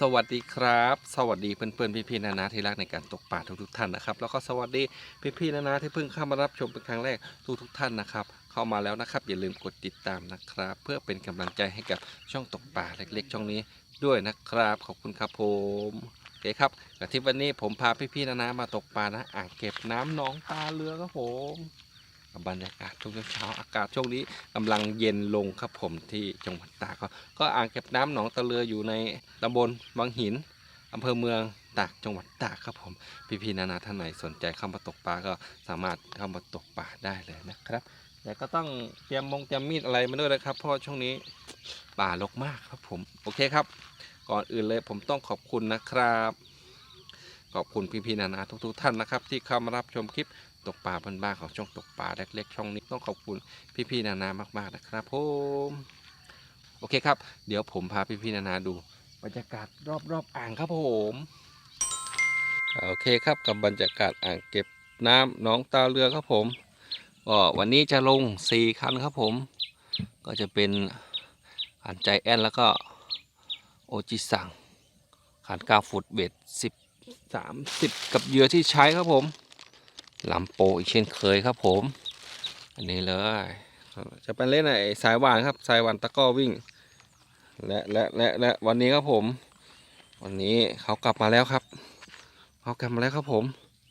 สวัสดีครับ สวัสดีเพื่อนๆพี่ๆนานาที่รักในการตกปลาทุกๆท่านนะครับแล้วก็สวัสดีพี่ๆนานาที่เพิ่งเข้ามารับชมเป็นครั้งแรกทุกๆท่านนะครับเข้ามาแล้วนะครับ อย่าลืมกดติดตามนะครับ เพื่อเป็นกำลังใจให้กับช่องตกปลาเล็กๆ ช่องนี้ด้วยนะครับ ขอบคุณครับผมโอเคครับกับที่วันนี้ผมพาพี่ๆนานามาตกปลานะอ่างเก็บน้ำหนองตาเรือครับผม บรรยากาศช่วงเช้าอากาศช่วงนี้กำลังเย็นลงครับผมที่จังหวัดตากก็อ่างเก็บน้ำหนองตะเลืออยู่ในตำบลบางหินอำเภอเมืองตากจังหวัดตากครับผม พี่ๆนานาท่านไหนสนใจเข้ามาตกปลาก็สามารถเข้ามาตกปลาได้เลยนะครับแต่ก็ต้องเตรียมมงเตรียมมีดอะไรมาด้วยนะครับเพราะช่วงนี้ป่ารกมากครับผมโอเคครับ ก่อนอื่นเลยผมต้องขอบคุณนะครับ ขอบคุณพี่ๆนานาทุกๆท่านนะครับ ที่เข้ามารับชมคลิป ตกปลาบ้านๆของช่องตกปลาเล็กๆช่องนี้ต้องขอบคุณพี่ๆนานามากๆนะครับผมโอเคครับ เดี๋ยวผมพาพี่ๆนานาดูบรรยากาศรอบๆอ่างครับผมโอเคครับกับบรรยากาศอ่างเก็บน้ำหนองตาเรือครับผมก็วันนี้จะลง4คันครับผม ก็จะเป็นขันใจแอนแล้วก็โอจิสังขัน9ฟุตเบ็ด10 30กับเหยื่อที่ใช้ครับผม ลำโปอีกเช่นเคยครับผม อันนี้เลย จะเป็นเล่นไอ้สายหวานครับ สายหวานตะกร้อวิ่ง และและและและวันนี้ครับผม วันนี้เขากลับมาแล้วครับ เขากลับมาแล้วครับผม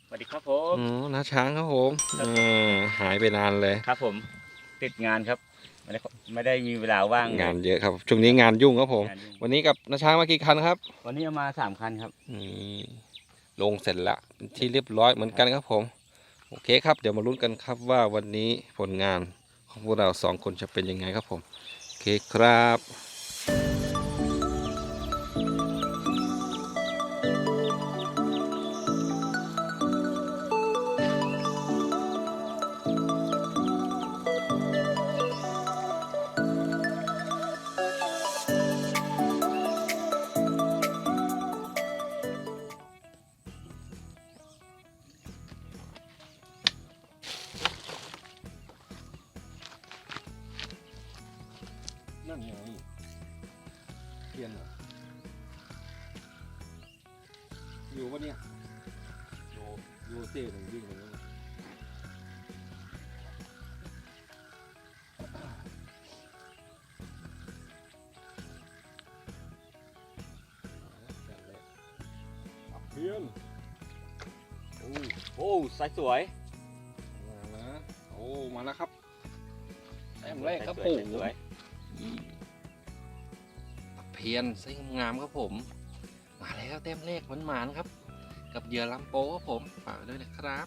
สวัสดีครับผมอ๋อน้าช้างครับผมครับเออหายไปนานเลย ครับผม ติดงานครับ ไม่ได้ไม่ได้มีเวลาว่างงานเยอะครับ ช่วงนี้งานยุ่งครับผม งานยุ่ง วันนี้กับน้าช้างมากี่คันครับ วันนี้เอามาสามคันครับ นี่ลงเสร็จละเป็นที่เรียบร้อยเหมือนกันครับผม โอเคครับ เดี๋ยวมาลุ้นกันครับว่าวันนี้ผลงานของพวกเราสองคนจะเป็นยังไงครับผม โอเคครับ สายสวยมาแล้วโอ้มาแล้วครับแต้มแรกครับสผวยมสวยตะเพียนไส้งามครับผม มาแล้วเต็มเลขหวานหมานๆครับ กับเหยื่อลำโปครับผมฝากไว้ด้วยนะครับ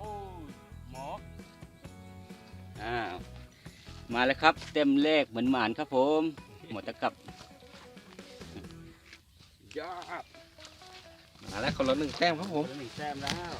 หหมออ้าวมาแล้วครับ เต็มเลขเหมือนหมานครับผม หมดตะกับยอดมาแล้วคนละหนึ่งแต้มครับผมหนึ่งแต้มแล้ว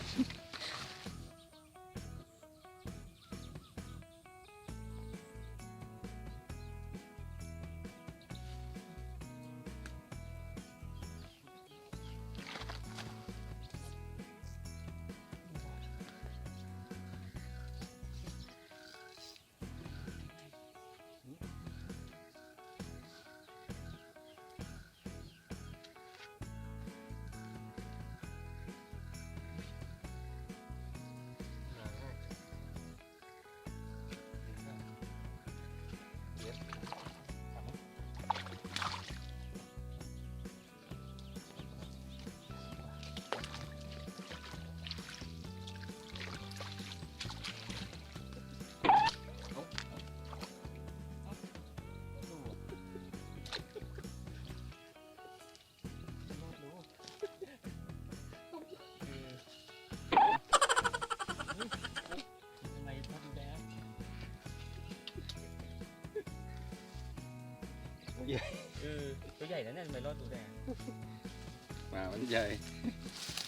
หมามันใหญ่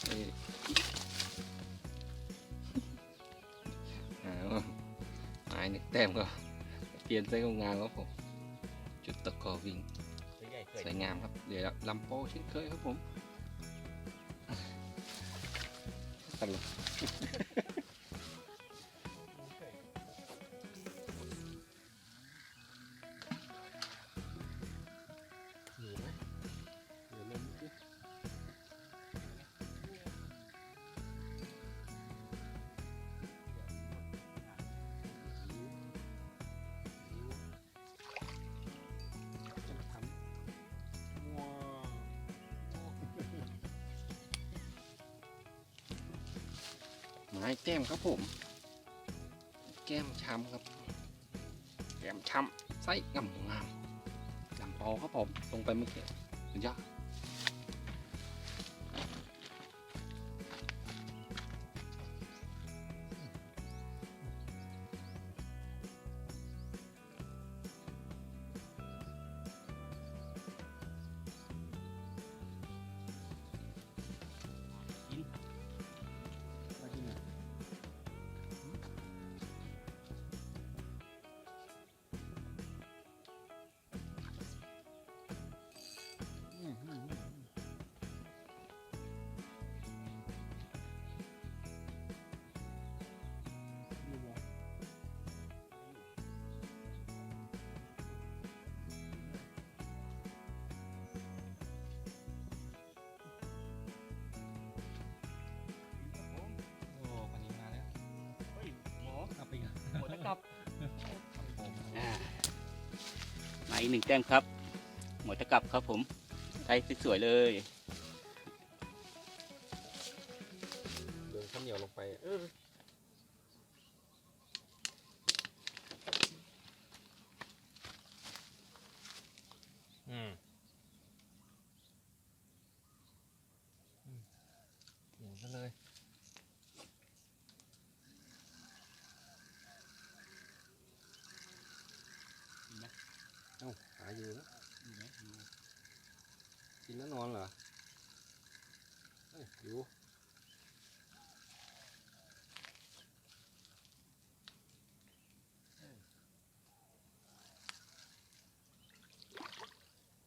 นี่เอาหมายหนึ่งแต้มก็เปลี่ยนใจงานครับผม จุดตะกอวิ่งตัวใหญ่เคยสวยงามครับเดี๋ยวลำโพเช่นเคยครับผมตลก ไม้แก้มครับผม แก้มช้ำครับ แก้มช้ำไส้งามงามลำปอครับผม ลงไปเมื่อกี้สุดยอด อีกหนึ่งแต้มครับ หมดตะกับครับผมไทยสวยๆเลยเดินข้าวเหนียวลงไปเออมอืมเหนียวซะเลย กินไหม เอ้าหาอยู่นะ ดีไหมดู กินแล้วนอนเหรอเอ้ยอยู่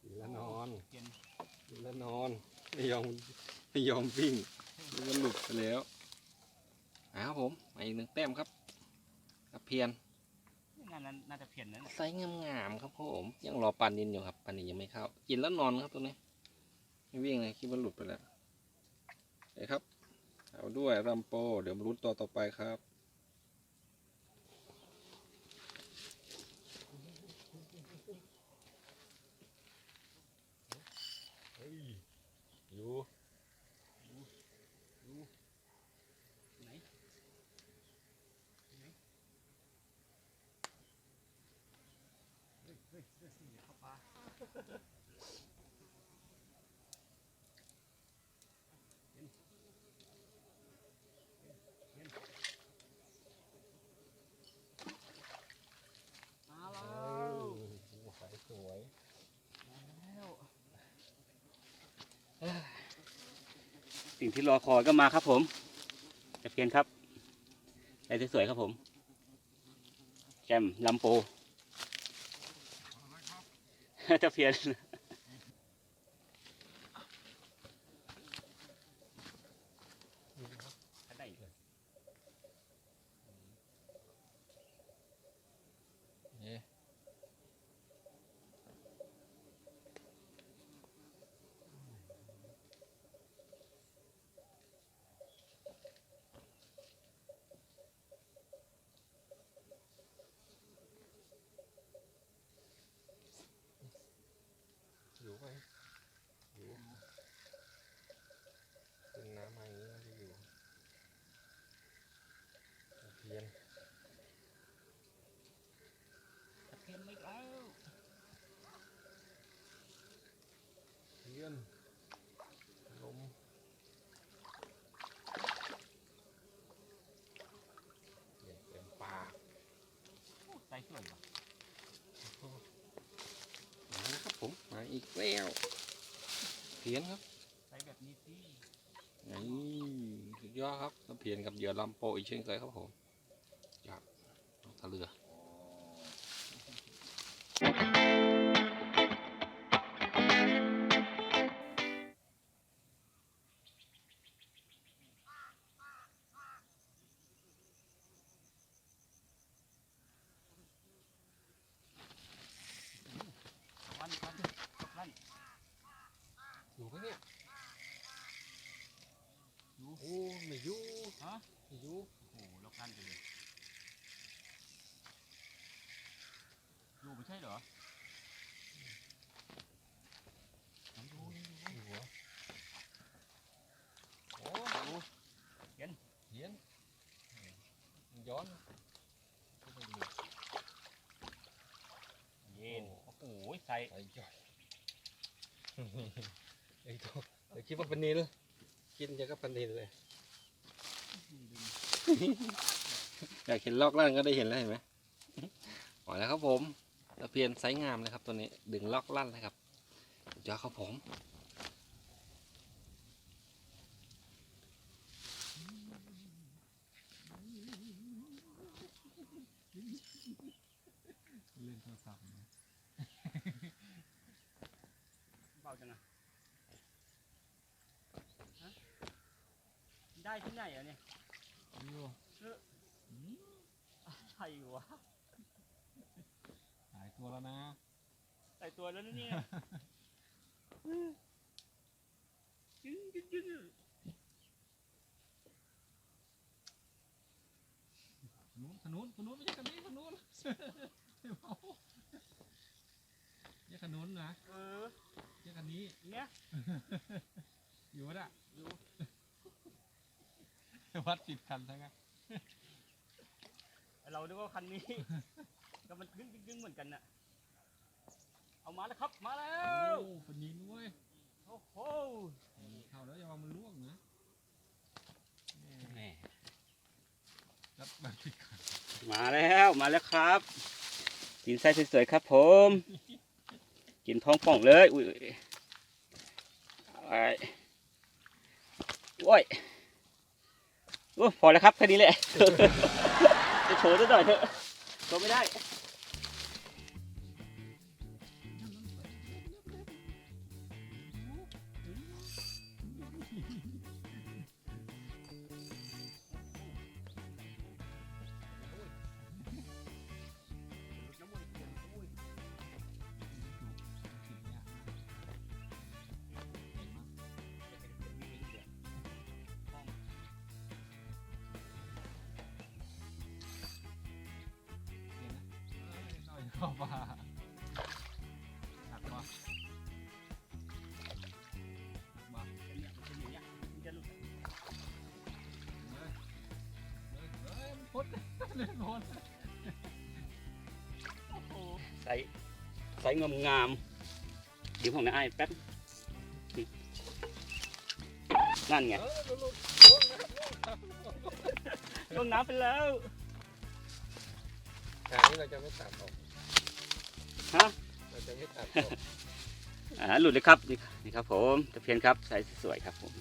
กินแล้วนอน เย็น กิน แล้วนอนไม่ยอมไม่ยอมวิ่งมันหลุดไปแล้วเอาครับผมมาอีกหนึ่งแต้มครับตะเพียนน่าน่าน่าจะเพี้ยนนั่นแหละไซส์งามๆครับผมยังรอปลานินอยู่ครับปลานินยังไม่เข้ากินแล้วนอนครับตัวนี้ไม่วิ่งเลยคิดว่าหลุดไปแล้วเอ้ยครับเอาด้วยรัมโปเดี๋ยวมาลุ้นตัวต่อไปครับ อยู่ ไหนไหน เฮ้ยเฮ้ยเฮ้ยเดี๋ยวเข้าปลามาแล้วสวยสวยแล้วสิ่งที่รอคอยก็มาครับผมตะเพียนครับได้สวยๆครับผมแจมลำโป ตะ เครื่องป่ะครับผมมาอีกแล้วเพียนครับใส่แบบนี้สินี่ยอดครับเพียนกับเหยื่อลำโปอีกเช่นเคยครับผม ใช่เหรออยู่เหรอโอ้ดูเย็นเย็นมันย้อนไม่อยู่เย็นโอ้โหใส่ไอ้ย่อยไอ้ตัวเดี๋ยวคิดว่าเป็นนิลกินจะก็เป็นนิลเลยอยากเห็นลอกล่างก็ได้เห็นแล้วเห็นไหมหมดแล้วครับผม ตะเพียนไซส์งามเลยครับตัวนี้ดึงลอกลั่นเลยครับสุดยอดครับผมเล่นโทรศัพท์นะเบาจังอะฮะได้ที่ไหนอะเนี่ยอยู่ใช่วะหาย ตัวแล้วนะใส่ตัวแล้วนะเนี่ยจึ้งจึ้งจึ้งนู้นขนุนขนุนไม่ใช่ขนุนขนุนเอาเนี่ยขนุนนะเออเนี่ยคันนี้ เนี่ยอยู่วะน่ะอยู่วัดผิดคันทั้งนั้นเราดูว่าคันนี้ก็มันดึงดึงดึงเหมือนกันน่ะ เอามาแล้วครับ มาแล้โอ้วเป็นยิงด้วยโอ้โหเข้าแล้วอย่าว่ามันล่วงนะแหมรับแบบผิดคันมาแล้วมาแล้วครับกินไส้สวยๆครับผม กินท้องป่องเลยอุ้ยไอ้โอ้ยโอ้พอแล้วครับแค่นี้แหละจะโชว์ซะหน่อยเถอะโชว์ไม่ได้ พ้นเล่นพ้นใส่ใส่งามงามๆเดี๋ยวผมนะไอ้ายแป๊บนั่นไงเออลุลุล่วงนะครับล่วงครับลงน้ำไปแล้วหางนี้เราจะไม่ตัดออกฮะ เราจะไม่ตัดออกอ่าหลุดเลยครับนี่นี่ครับผมตะเพียนครับใส่สวยๆครับผม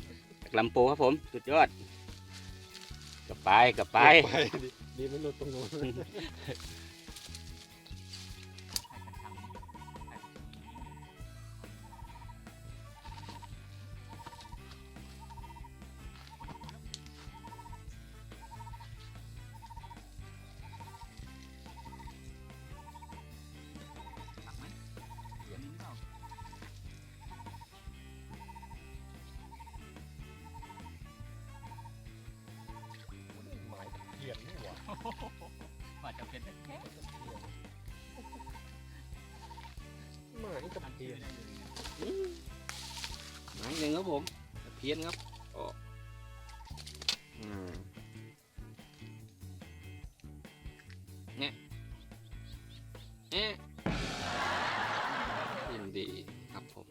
จากลำโพครับผมสุดยอด กลับไปกลับไป ดีไม่ลดตรงนู้น นี่หว่าว่าจะเป็นแค่หมายกับเพียนหมายหนึ่งครับผมตะเพียนครับโอ้อืมเนี่ยเอ๊ะยินดีครับผม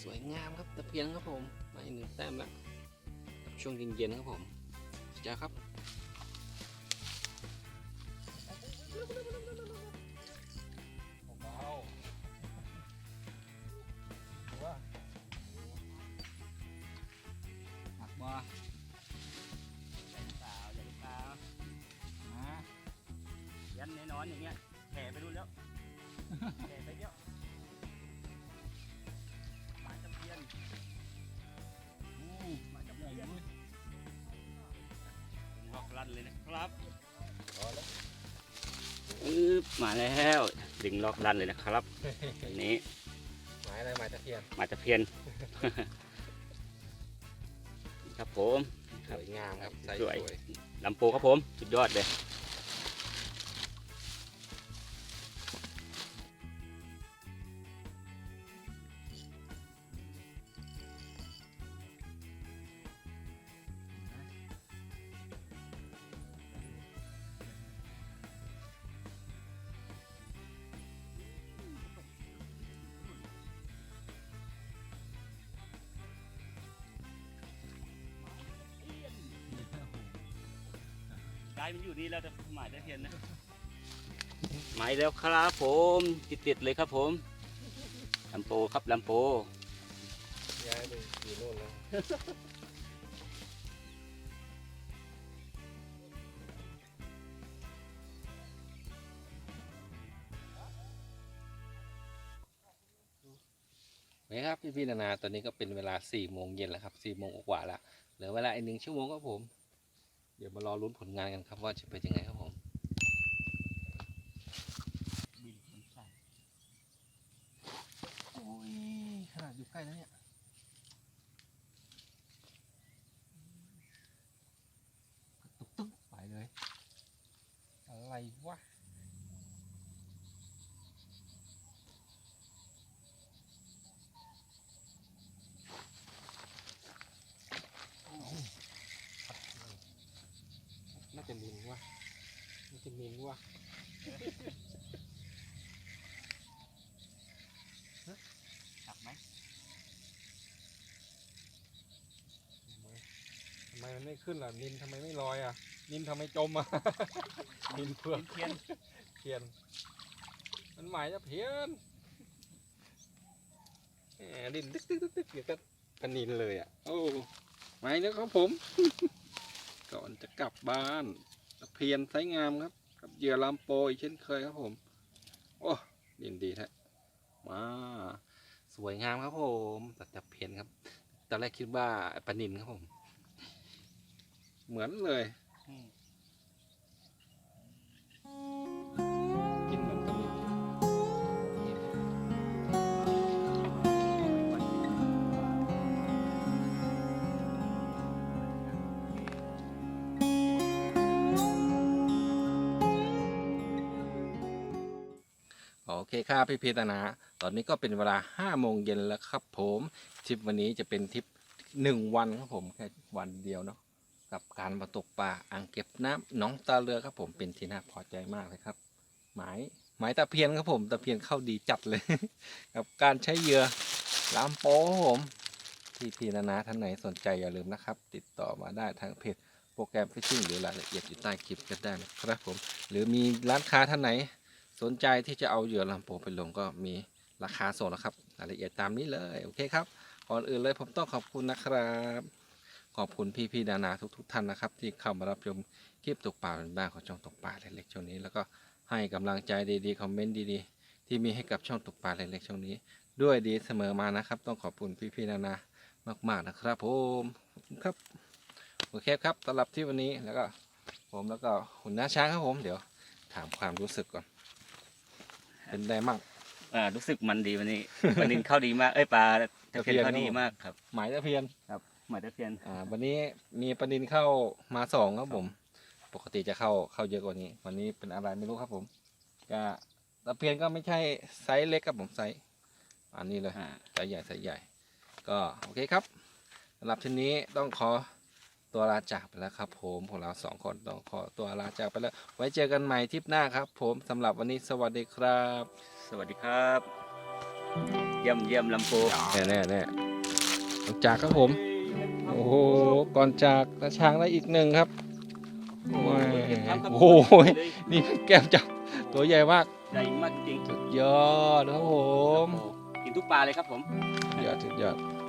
สวยงามครับตะเพียนครับผมมาอีกหนึ่งแต้มแล้วกับช่วงเย็นๆครับผมจ้าครับ อนอย่างเงี้ยแผ่ไปนู่นแล้วแผ่ไปเยอะหมาจำเพียนอู้มาจำเพียนงอกลั่นเลยนะครับพอแล้วมาแล้วดึงล็อกดันเลยนะครับอันนี้หมายอะไรหมายตะเพียนหมายตะเพียน ครับผมสวยงามครับสวยลำโพงครับผม สุดยอดเลยายมันอยู่นี่แล้วแต่หมายตะเพียนนะหมายแล้วครับผมติดติดๆเลยครับผมลำโพครับลำโพย้ายไปอยู่นู่นแล้วโอเคครับพี่พี่ๆนานาตอนนี้ก็เป็นเวลา4โมงเย็นแล้วครับ4โมงกว่าๆแล้วเหลือเวลาอีกหนึ่งชั่วโมงครับผม เดี๋ยวมารอลุ้นผลงานกันครับว่าจะเป็นยังไงครับผมบินใส่โอ้ยขนาดอยู่ใกล้แล้วเนี่ยตุ๊กตึ๊กไปเลย อะไรวะ น่าจะนินวะน่าจะนินวะ จับไหม ทำไมมันไม่ขึ้นล่ะนินทำไมไม่ลอยอะ นินทำไมจมอะ นินเผือกเพียนเพียน มันหมายจะเพียนแหมดินตึ๊กตึ๊กตึ๊กตึ๊กเดี๋ยวก็กระนินเลยอะ โอ้ไม่แล้วครับผม ก่อนจะกลับบ้านตะเพียนไซส์งามครับ กับเหยื่อลามโปอีกเช่นเคยครับผม โอ้ดินดีแท้มาสวยงามครับผมตัดตะเพียนครับตอนแรกคิดว่าปลานินครับผม เหมือนเลย กินเหมือนปลานินโอเคครับพี่พีตนา ตอนนี้ก็เป็นเวลา5โมงเย็นแล้วครับผมทริปวันนี้จะเป็นทริปหนึ่งวันครับผมแค่วันเดียวเนาะ กับการมาตกปลาอ่างเก็บน้ำน้องตาเรือครับผมเป็นที่น่าพอใจมากเลยครับ หมายหมายตะเพียนครับผมตะเพียนเข้าดีจัดเลย กับการใช้เหยื่อลามโป้ผมพี่พีนานาท่านไหนสนใจอย่าลืมนะครับ ติดต่อมาได้ทางเพจโปรแกรมฟิชชิ่งหรือรายละเอียดอยู่ใต้คลิปก็ได้นะครับผม หรือมีร้านค้าท่านไหน สนใจที่จะเอาเหยื่อลำโพงไปลงก็มีราคาส่งแล้วครับ รายละเอียดตามนี้เลย โอเคครับ ก่อนอื่นเลยผมต้องขอบคุณนะครับ ขอบคุณพี่ๆดานาทุกๆท่านนะครับ ที่เข้ามารับชมคลิปตกปลาเป็นบ้านของช่องตกปลาเล็กๆช่วงนี้ แล้วก็ให้กำลังใจดีๆคอมเมนต์ดีๆ ที่มีให้กับช่องตกปลาเล็กๆช่วงนี้ ด้วยดีเสมอมานะครับ ต้องขอบคุณพี่ๆดานามาก ๆนะครับผมขอบคุณครับโอเคครับสำหรับที่วันนี้แล้วก็ผมแล้วก็หุ่นหน้าช้างครับผมเดี๋ยวถามความรู้สึกก่อนเป็นไงมั่งอ่ารู้สึกมันดีวันนี้ปลานินเข้าดีมากเอ้ยปลาตะเพียนตะเพียนเข้าดีครับผมมากครับ หมายตะเพียน หมายตะเพียนอ่าวันนี้มีประเด็นเข้ามาสองครับผม ปกติจะเข้าเข้าเยอะกว่านี้ วันนี้เป็นอะไรไม่รู้ครับผมก็ตะเพียนก็ไม่ใช่ไซส์เล็กครับผมไซส์อันนี้เลยอ่าไซส์ใหญ่ไซส์ใหญ่ ก็โอเคครับสำหรับทีนี้ต้องขอตัวลาจากไปแล้วครับ ผมพวกเราสองคนต้องขอตัวลาจากไปแล้ว ไว้เจอกันใหม่ทริปหน้าครับ ผมสำหรับวันนี้สวัสดีครับ สวัสดีครับ เยี่ยมเยี่ยมลำโพงแน่แน่แน่ต้องจากครับผม โอ้โห ก่อนจากตาช้างได้อีกหนึ่งครับ โอ้โหเก็บครับครับโอ้โหเลยนี่แก้มจับตัวใหญ่มากใหญ่มากจริงสุดยอดครับผม กินทุกปลาเลยครับผมสุดยอดสุดยอดค